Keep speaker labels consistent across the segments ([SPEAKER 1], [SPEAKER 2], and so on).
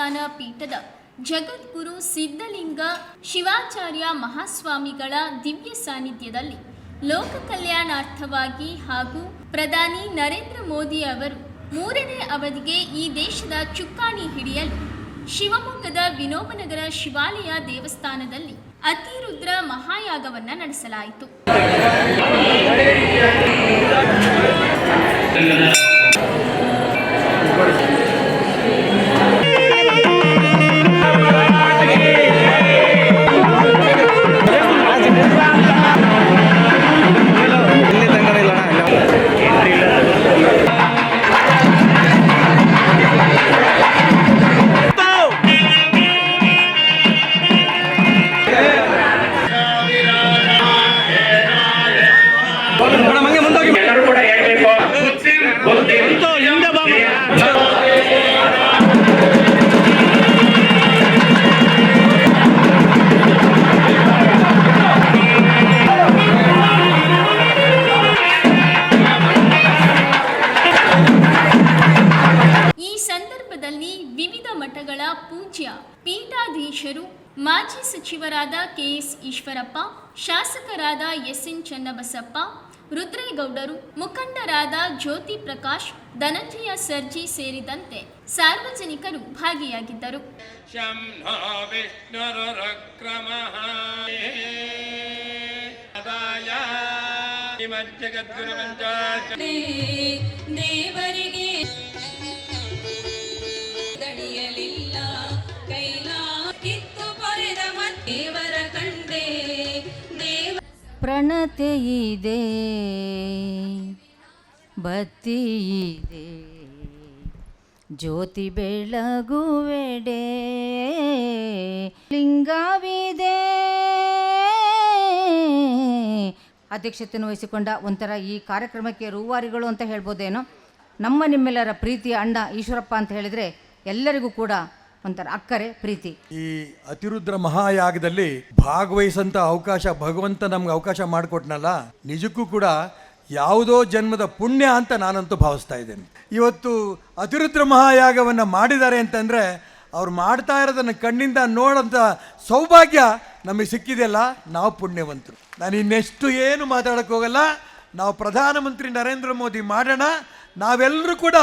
[SPEAKER 1] ದೇವಸ್ಥಾನ ಪೀಠದ ಜಗದ್ಗುರು ಸಿದ್ಧಲಿಂಗ ಶಿವಾಚಾರ್ಯ ಮಹಾಸ್ವಾಮಿಗಳ ದಿವ್ಯ ಸಾನ್ನಿಧ್ಯದಲ್ಲಿ ಲೋಕ ಕಲ್ಯಾಣಾರ್ಥವಾಗಿ ಹಾಗೂ ಪ್ರಧಾನಿ ನರೇಂದ್ರ ಮೋದಿ ಅವರು ಮೂರನೇ ಅವಧಿಗೆ ಈ ದೇಶದ ಚುಕ್ಕಾಣಿ ಹಿಡಿಯಲು ಶಿವಮೊಗ್ಗದ ವಿನೋಬನಗರ ಶಿವಾಲಯ ದೇವಸ್ಥಾನದಲ್ಲಿ ಅತಿರುದ್ರ ಮಹಾಯಾಗವನ್ನು ನಡೆಸಲಾಯಿತು. ಸಚಿವರಾದ ಕೆಎಸ್ ಈಶ್ವರಪ್ಪ, ಶಾಸಕರಾದ ಎಸ್ಎನ್ ಚನ್ನಬಸಪ್ಪ, ರುದ್ರೇಗೌಡರು, ಮುಖಂಡರಾದ ಜ್ಯೋತಿ ಪ್ರಕಾಶ್, ಧನಂಜಯ ಸರ್ಜಿ ಸೇರಿದಂತೆ ಸಾರ್ವಜನಿಕರು ಭಾಗಿಯಾಗಿದ್ದರು.
[SPEAKER 2] ದೇವರಿಗೆ ಕೈಲಾ ದೇವರ ಕಂಡೆ, ದೇವ
[SPEAKER 3] ಭಕ್ತಿ ಇದೆ, ಜ್ಯೋತಿ ಬೆಳಗುವೆಡೆ, ಲಿಂಗವಿದೆ. ಅಧ್ಯಕ್ಷತೆಯನ್ನು ವಹಿಸಿಕೊಂಡ ಒಂಥರ ಈ ಕಾರ್ಯಕ್ರಮಕ್ಕೆ ರೂವಾರಿಗಳು ಅಂತ ಹೇಳ್ಬೋದೇನೋ? ನಮ್ಮ ನಿಮ್ಮೆಲ್ಲರ ಪ್ರೀತಿಯ ಅಣ್ಣ ಈಶ್ವರಪ್ಪ ಅಂತ ಹೇಳಿದರೆ ಎಲ್ಲರಿಗೂ ಕೂಡ ಒಂಥರ ಅಕ್ಕರೆ ಪ್ರೀತಿ.
[SPEAKER 4] ಈ ಅತಿರುದ್ರ ಮಹಾಯಾಗದಲ್ಲಿ ಭಾಗವಹಿಸಂತ ಅವಕಾಶ, ಭಗವಂತ ನಮ್ಗೆ ಅವಕಾಶ ಮಾಡಿಕೊಟ್ನಲ್ಲ, ನಿಜಕ್ಕೂ ಕೂಡ ಯಾವುದೋ ಜನ್ಮದ ಪುಣ್ಯ ಅಂತ ನಾನಂತೂ ಭಾವಿಸ್ತಾ ಇದ್ದೇನೆ. ಇವತ್ತು ಅತಿರುದ್ರ ಮಹಾಯಾಗವನ್ನು ಮಾಡಿದ್ದಾರೆ ಅಂತಂದರೆ, ಅವ್ರು ಮಾಡ್ತಾ ಇರೋದನ್ನು ಕಣ್ಣಿಂದ ನೋಡೋಂಥ ಸೌಭಾಗ್ಯ ನಮಗೆ ಸಿಕ್ಕಿದೆಯಲ್ಲ, ನಾವು ಪುಣ್ಯವಂತರು. ನಾನು ಇನ್ನೆಷ್ಟು ಏನು ಮಾತಾಡೋಕ್ಕೋಗಲ್ಲ, ನಾವು ಪ್ರಧಾನಮಂತ್ರಿ ನರೇಂದ್ರ ಮೋದಿ ಮಾಡೋಣ, ನಾವೆಲ್ಲರೂ ಕೂಡ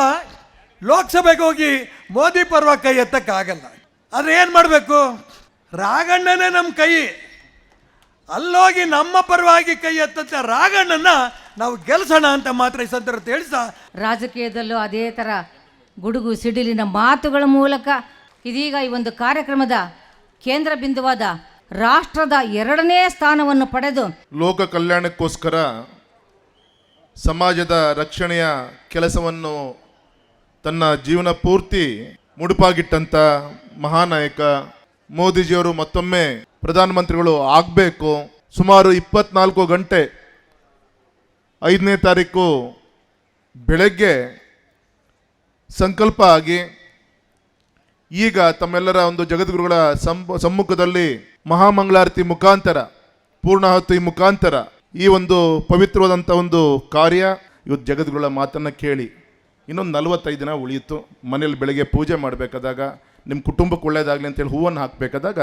[SPEAKER 4] ಲೋಕಸಭೆಗೆ ಹೋಗಿ ಮೋದಿ ಪರ್ವ ಕೈ ಎತ್ತಕ್ಕಾಗಲ್ಲ. ಆದರೆ ಏನು ಮಾಡಬೇಕು? ರಾಗಣ್ಣನೇ ನಮ್ಮ ಕೈ. ಅಲ್ಲೋಗಿ ನಮ್ಮ ಪರವಾಗಿ ಕೈ ಎತ್ತಂತ ರಾಗಣ್ಣನ ನಾವು ಗೆಲ್ಸೋಣ ಅಂತ ಮಾತ್ರ ಈ ಸಂದರ್ಭ ತಿಳಿಸ
[SPEAKER 3] ರಾಜಕೀಯದಲ್ಲೂ ಅದೇ ಥರ ಗುಡುಗು ಸಿಡಿಲಿನ ಮಾತುಗಳ ಮೂಲಕ ಇದೀಗ ಈ ಒಂದು ಕಾರ್ಯಕ್ರಮದ ಕೇಂದ್ರ ಬಿಂದುವಾದ ರಾಷ್ಟ್ರದ ಎರಡನೇ ಸ್ಥಾನವನ್ನು ಪಡೆದು
[SPEAKER 5] ಲೋಕ ಕಲ್ಯಾಣಕ್ಕೋಸ್ಕರ ಸಮಾಜದ ರಕ್ಷಣೆಯ ಕೆಲಸವನ್ನು ತನ್ನ ಜೀವನ ಪೂರ್ತಿ ಮುಡುಪಾಗಿಟ್ಟಂಥ ಮಹಾನಾಯಕ ಮೋದಿಜಿಯವರು ಮತ್ತೊಮ್ಮೆ ಪ್ರಧಾನಮಂತ್ರಿಗಳು ಆಗಬೇಕು. ಸುಮಾರು ಇಪ್ಪತ್ನಾಲ್ಕು ಗಂಟೆ ಐದನೇ ತಾರೀಕು ಬೆಳಗ್ಗೆ ಸಂಕಲ್ಪ ಆಗಿ ಈಗ ತಮ್ಮೆಲ್ಲರ ಒಂದು ಜಗದ್ಗುರುಗಳ ಸಮ್ಮುಖದಲ್ಲಿ ಮಹಾಮಂಗಳಾರತಿ ಮುಖಾಂತರ, ಪೂರ್ಣಾಹುತಿ ಮುಖಾಂತರ ಈ ಒಂದು ಪವಿತ್ರವಾದಂಥ ಒಂದು ಕಾರ್ಯ ಇವತ್ತು ಜಗದ್ಗುರುಗಳ ಮಾತನ್ನು ಕೇಳಿ. ಇನ್ನೊಂದು ನಲವತ್ತೈದು ದಿನ ಉಳಿಯಿತು. ಮನೇಲಿ ಬೆಳಗ್ಗೆ ಪೂಜೆ ಮಾಡಬೇಕಾದಾಗ ನಿಮ್ಮ ಕುಟುಂಬಕ್ಕೆ ಒಳ್ಳೇದಾಗಲಿ ಅಂತೇಳಿ ಹೂವನ್ನು ಹಾಕಬೇಕಾದಾಗ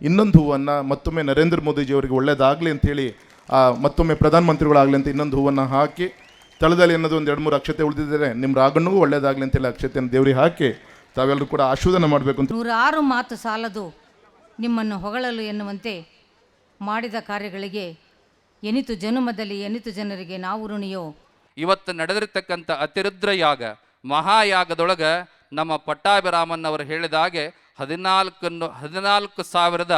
[SPEAKER 5] ಇನ್ನೊಂದು ಹೂವನ್ನು ಮತ್ತೊಮ್ಮೆ ನರೇಂದ್ರ ಮೋದಿಜಿಯವರಿಗೆ ಒಳ್ಳೇದಾಗಲಿ ಅಂತೇಳಿ ಆ, ಮತ್ತೊಮ್ಮೆ ಪ್ರಧಾನಮಂತ್ರಿಗಳಾಗಲಿ ಅಂತ ಇನ್ನೊಂದು ಹೂವನ್ನು ಹಾಕಿ ತಳದಲ್ಲಿ ಅನ್ನೋದು ಒಂದು ಎರಡು ಮೂರು ಅಕ್ಷತೆ ಉಳಿದಿದ್ದಾರೆ ನಿಮ್ಮ ರಾಗಣ್ಣಗೂ ಒಳ್ಳೇದಾಗಲಿ ಅಂತೇಳಿ ಅಕ್ಷತೆಯನ್ನು ದೇವರಿಗೆ ಹಾಕಿ ತಾವೆಲ್ಲರೂ ಕೂಡ ಆಶೋಧನೆ ಮಾಡಬೇಕು ಅಂತ
[SPEAKER 3] ನೂರಾರು ಮಾತು ಸಾಲದು ನಿಮ್ಮನ್ನು ಹೊಗಳಲು ಎನ್ನುವಂತೆ ಮಾಡಿದ ಕಾರ್ಯಗಳಿಗೆ ಎನಿತು ಜನುಮದಲ್ಲಿ ಎನಿತು ಜನರಿಗೆ ನಾವು ಋಣಿಯೋ?
[SPEAKER 6] ಇವತ್ತು ನಡೆದಿರ್ತಕ್ಕಂಥ ಅತಿರುದ್ರ ಯಾಗ ಮಹಾಯಾಗದೊಳಗ ನಮ್ಮ ಪಟ್ಟಾಭಿರಾಮನ್ ಅವರು ಹೇಳಿದ ಹಾಗೆ ಹದಿನಾಲ್ಕನ್ನು, ಹದಿನಾಲ್ಕು ಸಾವಿರದ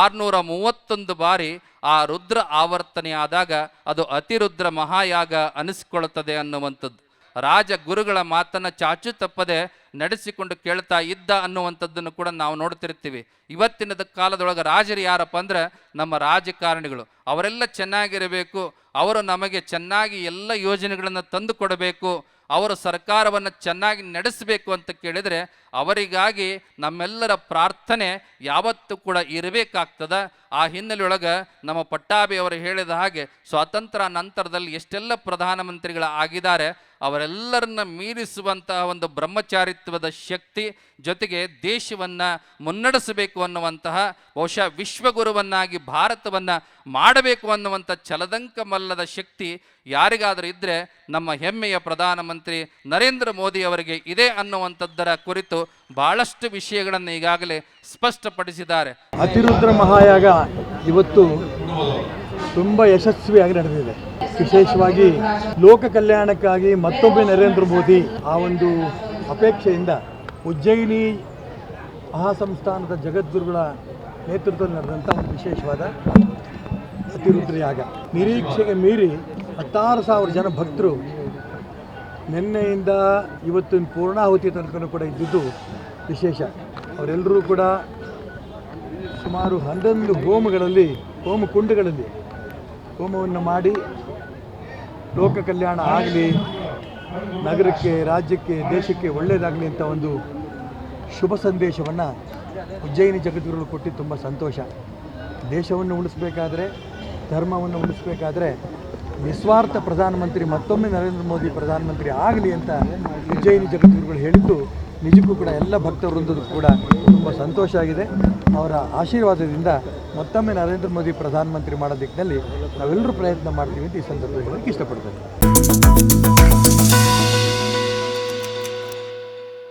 [SPEAKER 6] ಆರುನೂರ ಮೂವತ್ತೊಂದು ಬಾರಿ ಆ ರುದ್ರ ಆವರ್ತನೆಯಾದಾಗ ಅದು ಅತಿರುದ್ರ ಮಹಾಯಾಗ ಅನಿಸಿಕೊಳ್ಳುತ್ತದೆ ಅನ್ನುವಂಥದ್ದು. ರಾಜ ಗುರುಗಳ ಮಾತನ್ನು ಚಾಚು ತಪ್ಪದೆ ನಡೆಸಿಕೊಂಡು ಕೇಳ್ತಾ ಇದ್ದ ಅನ್ನುವಂಥದ್ದನ್ನು ಕೂಡ ನಾವು ನೋಡ್ತಿರ್ತೀವಿ. ಇವತ್ತಿನದ ಕಾಲದೊಳಗೆ ರಾಜರು ಯಾರಪ್ಪ ಅಂದ್ರೆ ನಮ್ಮ ರಾಜಕಾರಣಿಗಳು. ಅವರೆಲ್ಲ ಚೆನ್ನಾಗಿರಬೇಕು. ಅವರು ನಮಗೆ ಚೆನ್ನಾಗಿ ಎಲ್ಲ ಯೋಜನೆಗಳನ್ನು ತಂದು ಕೊಡಬೇಕು. ಅವರು ಸರ್ಕಾರವನ್ನು ಚೆನ್ನಾಗಿ ನಡೆಸಬೇಕು ಅಂತ ಕೇಳಿದರೆ ಅವರಿಗಾಗಿ ನಮ್ಮೆಲ್ಲರ ಪ್ರಾರ್ಥನೆ ಯಾವತ್ತೂ ಕೂಡ ಇರಬೇಕಾಗ್ತದ. ಆ ಹಿನ್ನೆಲೆಯೊಳಗೆ ನಮ್ಮ ಪಟ್ಟಾಭಿ ಅವರು ಹೇಳಿದ ಹಾಗೆ ಸ್ವಾತಂತ್ರ್ಯ ನಂತರದಲ್ಲಿ ಎಷ್ಟೆಲ್ಲ ಪ್ರಧಾನಮಂತ್ರಿಗಳ ಆಗಿದ್ದಾರೆ, ಅವರೆಲ್ಲರನ್ನ ಮೀರಿಸುವಂತಹ ಒಂದು ಬ್ರಹ್ಮಚಾರಿತ್ವದ ಶಕ್ತಿ ಜೊತೆಗೆ ದೇಶವನ್ನು ಮುನ್ನಡೆಸಬೇಕು ಅನ್ನುವಂತಹ ಬಹುಶಃ ವಿಶ್ವಗುರುವನ್ನಾಗಿ ಭಾರತವನ್ನು ಮಾಡಬೇಕು ಅನ್ನುವಂಥ ಛಲದಂಕಮಲ್ಲದ ಶಕ್ತಿ ಯಾರಿಗಾದರೂ ಇದ್ದರೆ ನಮ್ಮ ಹೆಮ್ಮೆಯ ಪ್ರಧಾನಮಂತ್ರಿ ನರೇಂದ್ರ ಮೋದಿ ಅವರಿಗೆ ಇದೆ ಅನ್ನುವಂಥದ್ದರ ಕುರಿತು ಬಹಳಷ್ಟು ವಿಷಯಗಳನ್ನು ಈಗಾಗಲೇ ಸ್ಪಷ್ಟಪಡಿಸಿದ್ದಾರೆ.
[SPEAKER 4] ಅತಿರುದ್ರ ಮಹಾಯಾಗ ಇವತ್ತು ತುಂಬ ಯಶಸ್ವಿಯಾಗಿ ನಡೆದಿದೆ. ವಿಶೇಷವಾಗಿ ಲೋಕ ಕಲ್ಯಾಣಕ್ಕಾಗಿ ಮತ್ತೊಮ್ಮೆ ನರೇಂದ್ರ ಮೋದಿ ಆ ಒಂದು ಅಪೇಕ್ಷೆಯಿಂದ ಉಜ್ಜಯಿನಿ ಮಹಾಸಂಸ್ಥಾನದ ಜಗದ್ಗುರುಗಳ ನೇತೃತ್ವದಲ್ಲಿ ನಡೆದಂಥ ಒಂದು ವಿಶೇಷವಾದ ಅತಿರುದ್ರಯಾಗ. ನಿರೀಕ್ಷೆಗೆ ಮೀರಿ ಹತ್ತಾರು ಸಾವಿರ ಜನ ಭಕ್ತರು ನಿನ್ನೆಯಿಂದ ಇವತ್ತಿನ ಪೂರ್ಣಾಹುತಿ ತನಕ ಕೂಡ ಇದ್ದಿದ್ದು ವಿಶೇಷ. ಅವರೆಲ್ಲರೂ ಕೂಡ ಸುಮಾರು ಹನ್ನೊಂದು ಹೋಮಗಳಲ್ಲಿ, ಹೋಮ ಕುಂಡಗಳಲ್ಲಿ ಹೋಮವನ್ನು ಮಾಡಿ ಲೋಕ ಕಲ್ಯಾಣ ಆಗಲಿ, ನಗರಕ್ಕೆ, ರಾಜ್ಯಕ್ಕೆ, ದೇಶಕ್ಕೆ ಒಳ್ಳೆಯದಾಗಲಿ ಅಂತ ಒಂದು ಶುಭ ಸಂದೇಶವನ್ನು ಉಜ್ಜಯಿನಿ ಜಗದ್ಗುರುಗಳು ಕೊಟ್ಟು ತುಂಬ ಸಂತೋಷ. ದೇಶವನ್ನು ಉಳಿಸ್ಬೇಕಾದ್ರೆ, ಧರ್ಮವನ್ನು ಉಳಿಸ್ಬೇಕಾದ್ರೆ ನಿಸ್ವಾರ್ಥ ಪ್ರಧಾನಮಂತ್ರಿ, ಮತ್ತೊಮ್ಮೆ ನರೇಂದ್ರ ಮೋದಿ ಪ್ರಧಾನಮಂತ್ರಿ ಆಗಲಿ ಅಂತ ವಿಜಯಿನಿ ಜಗದ್ಗುರುಗಳು ಹೇಳಿದ್ದು, ನಿಜಕ್ಕೂ ಕೂಡ ಎಲ್ಲ ಭಕ್ತವೃಂದದ ಕೂಡ ತುಂಬ ಸಂತೋಷ ಆಗಿದೆ. ಅವರ ಆಶೀರ್ವಾದದಿಂದ ಮತ್ತೊಮ್ಮೆ ನರೇಂದ್ರ ಮೋದಿ ಪ್ರಧಾನಮಂತ್ರಿ ಮಾಡೋ ದಿಕ್ಕಿನಲ್ಲಿ ನಾವೆಲ್ಲರೂ ಪ್ರಯತ್ನ ಮಾಡ್ತೀವಿ ಅಂತ ಈ ಸಂದರ್ಭದಲ್ಲಿ ಇಷ್ಟಪಡ್ತೇನೆ.